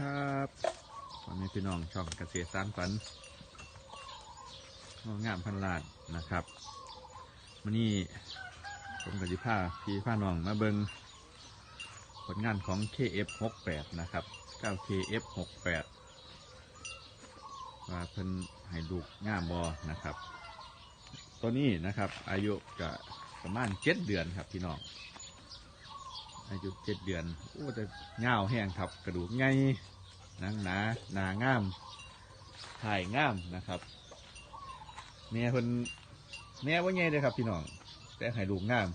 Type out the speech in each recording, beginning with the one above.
ครับวันนี้พี่น้องช่องเกษตรสารฝันงามพันลาดนะครับวันนี้ผมกับจิผ้าพี่ผ้าน้องมาเบิงผลงานของ KF68 นะครับ 9KF68 ว่าเพิ่นให้ลูกงามบอนะครับ ตัวนี้นะครับ อายุก็ประมาณเจ็ดเดือนครับพี่น้อง อายุเจ็ดเดือนโอ้แต่เงาแห้งครับ กระดูกไงหนังหนาหนางามถ่ายงามนะครับแม่เพิ่นแม่ว่าไงเลยครับพี่น้อง แต่ให้ลูกงาม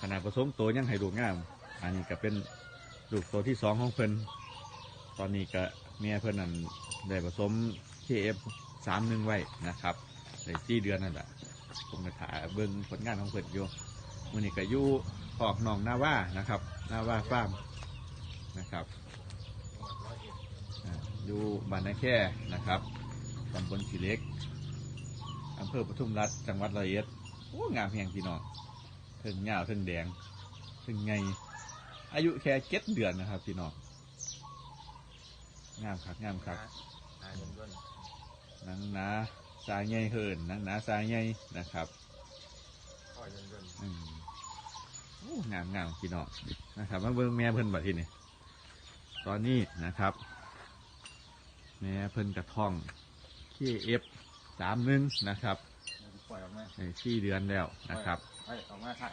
ขนาดผสมโตวยังให้ลูกงาม อันนี้ก็เป็นลูกตัวที่สองของเพิ่นตอนนี้ก็แม่เพิ่นนั่นได้ผสม KF สามหนึ่งไว้นะครับในสี่เดือนนั่นแหละผมก็ถ่ายเบิ่งผลงานของเพิ่นอยู่วันนี้ก็อยู่ ออกหนองนาว่านะครับนาว่าฟาร์มนะครับอยู่บ้านนาแค่นะครับตำบลสีเล็กอำเภอปทุมรัฐจังหวัดร้อยเอ็ดโอ้งามแหงพี่น้องเทิงเงาวเทิงแดงเทิงไง อายุแค่เจ็ดเดือนนะครับพี่น้องงามคักงามคักนายนด้วนหนังนาสายใหญ่เฮินนังนาสายใหญ่นะครับอยนด้วนอืม โอ้งามงามพี่น้องนะครับมาเบิ่งแม่เพิ่นบัดทีนี้ตอนนี้นะครับ แม่เพิ่นกระท่องเคเอฟสามหนึ่งนะครับปล่อยออกมาในที่เดือนแล้วนะครับเฮ้ยออกมาถ่าย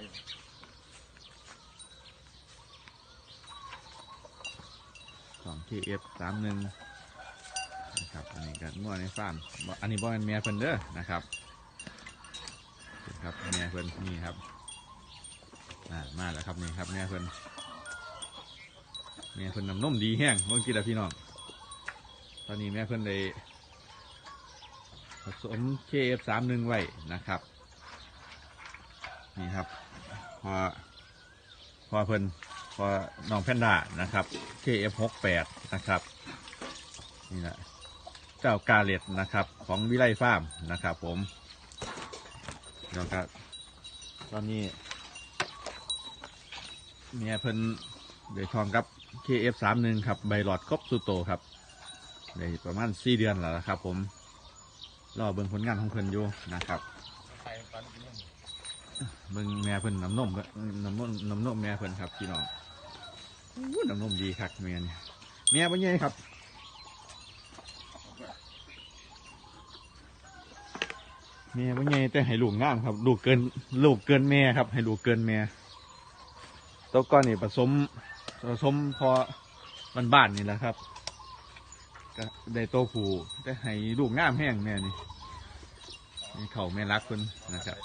ของเคเอฟสามหนึ่งนะครับ อันนี้ก็มั่วในฟาร์มอันนี้บ่เป็นแม่เพิ่นเด้อนะครับครับแม่เพิ่นนี่ครับ อ่ามาแล้วครับนี่ครับแม่เพิ่นแม่เพิ่นน้ำนมดีแห้งเมื่อกี้ละพี่น้องตอนนี้แม่เพิ่นเลยผสมเคเอฟสามหนึ่งไว้นะครับ นี่ครับพอพอเพิ่นพอน้องแพนด้านะครับ KF68 นะครับ นี่แหละเจ้ากาเลตนะครับ ของวิไลฟาร์มนะครับ ผมแล้วก็ตอนนี้ เมียเพิ่นเดยทองกับ KF31 ครับ ใบหลอดครบสุโตครับได้ประมาณ4เดือนแล้วนะครับ ผม รอเบิ่งผลงานของเพิ่นอยู่นะครับเบิ่งแม่เพิ่นน้ำนมก็น้ำนมน้ำนมแม่เพิ่นครับพี่น้องน้ำนมดีคักแม่เนี่ยแม่เป็นไงครับแม่เป็นไงแต่ให้ลูกงามครับ ลูกเกิน ลูกเกินแม่ครับ ให้ลูกเกินแม่ ตัวก้อนนี่ผสมผสมพอบ้านนี่แหละครับก็ได้โตผูแต่ให้ลูกงามแห้งแม่นี่นี่เขาแม่รักเพิ่นนะครับ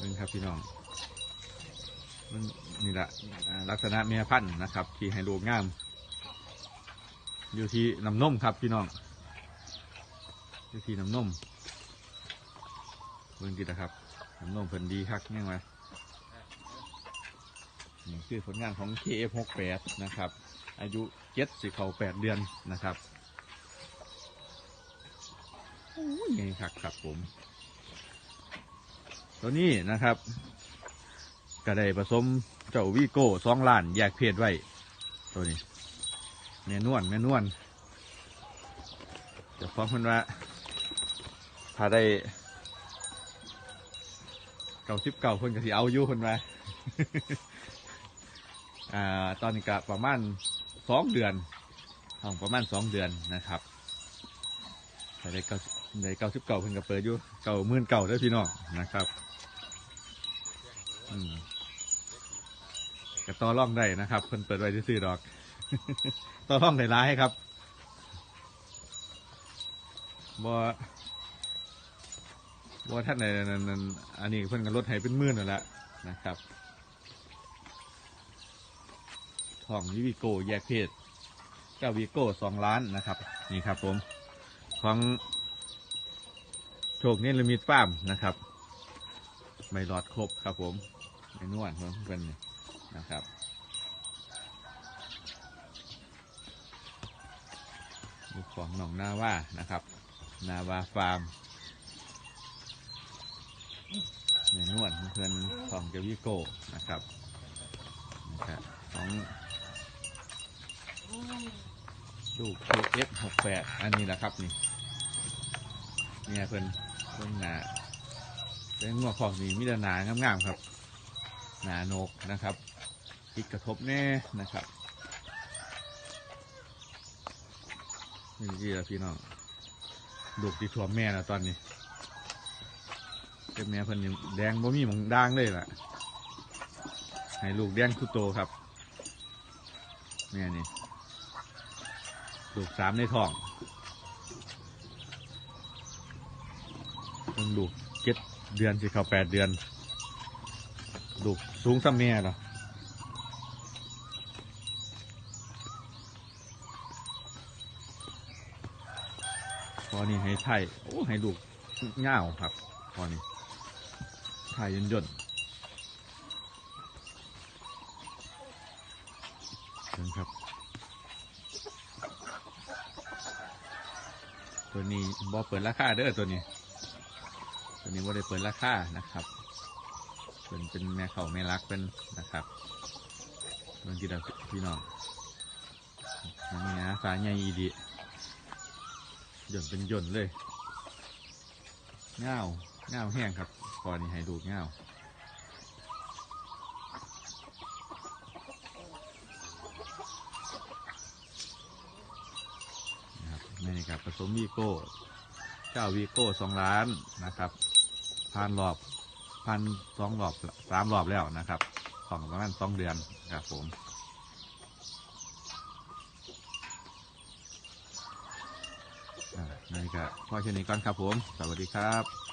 นี่ครับพี่น้องมันนี่แหละลักษณะเมียพันธุ์นะครับ ที่ให้ลูกงาม อยู่ที่น้ำนมครับพี่น้องอยู่ที่น้ำนม เบิ่งดีนะครับน้ำนมเพิ่นดีคักยังไงนี่คือผลงานของ KF68 นะครับ อายุเจ็ดสิเข้าแปดเดือนนะครับโอ้ยไงคักครับผม ตัวนี้นะครับก็ได้ผสมเจ้าวีโก้สองล้านแยกเพศไว้ ตัวนี้แม่นวลแม่นวลจะฟ้องคนว่าถ้าได้ เก่าสิบเก่าคนก็สิเอาอยู่คนว่าอ่าตอนนี้ก็ประมาณสองเดือนท้องประมาณสองเดือนนะครับถ้าได้เก้าได้เก้าสิบเก่าเพิ่นก็เปิดอยู่เก่าหมื่นเก่าเด้พี่น้องนะครับอืมก็ต่อร่องได้นะครับเพิ่นเปิดไว้ซื้อดอกต่อร่องได้ร้ายครับบ่ บ่าท่านในั่นนั่นอันนี้เพิ่นก็ลดให้เป็นมื่นนั่นแหละนะครับทองวิวิโกแยกเพศเจ้าวิโก้สองล้านนะครับ นี่ครับผมของโชคเนลมิดฟาร์มนะครับ ไม่หลอดครบครับผมไม่นวดเพิ่มเป็นนะครับลูกของหนองนาว่านะครับ นาวาฟาร์ม แม่นวล เพื่อนของเจวิโก้นะครับนะครับของลูก KF 68 อันนี้แหละครับนี่เนี่ยเพิ่นเพิ่นหนาเป็นงวของนี่มิดหนางามๆครับหนานกนะครับติดกระทบแน่นะครับนี่ดีแล้วพี่น้องลูกที่ถ่วแม่แล้วตอนนี้ เป็นแม่เพิ่นนี่แดงบ่มีหมองด่างเลยล่ะ ให้ลูกแดงคุโตครับแม่นี่ลูกสามในท้องเพิ่งลูกเจ็ดเดือนสิเขาแปดเดือน ลูกสูงซ้ำแม่เหรอพอนี่ให้ไทยโอ้ให้ลูกเง่าวครับพอนี่ ไทยยนยนต์เชิญครับตัวนี้บอเปิดราคาเด้อตัวนี้ ตัวนี้บอได้เปิดราคานะครับเป็นเป็นแม่เขาแม่รักเป็นนะครับเมืองที่เราพี่น้องอันนี้นะสายใหญ่ดีหย่นเป็นหย่นเลยเงา เงาแห้งครับก่อนนี้ให้ดูดเงานะครับนี่ครับผสมวีโก้เจ้าวีโก้สองล้านนะครับผ่านรอบพันสองรอบสามรอบแล้วนะครับของประมาณสองเดือนครับผมนี่ก็พอแค่นี้ก่อนครับผม สวัสดีครับ